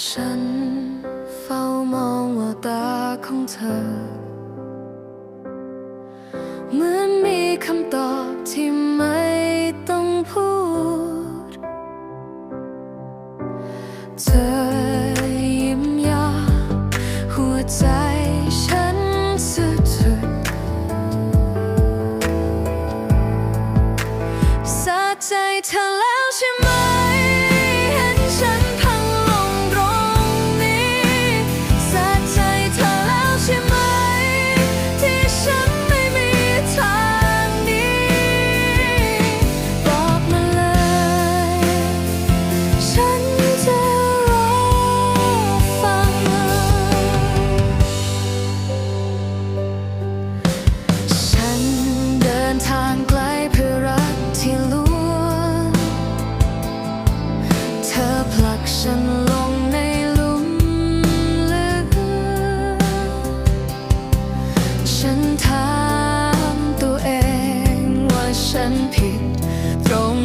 ฉันเฝ้ามองแววตาของเธอ ฉันลงในหลุมลึก ฉันถามตัวเองว่าฉันผิดตรง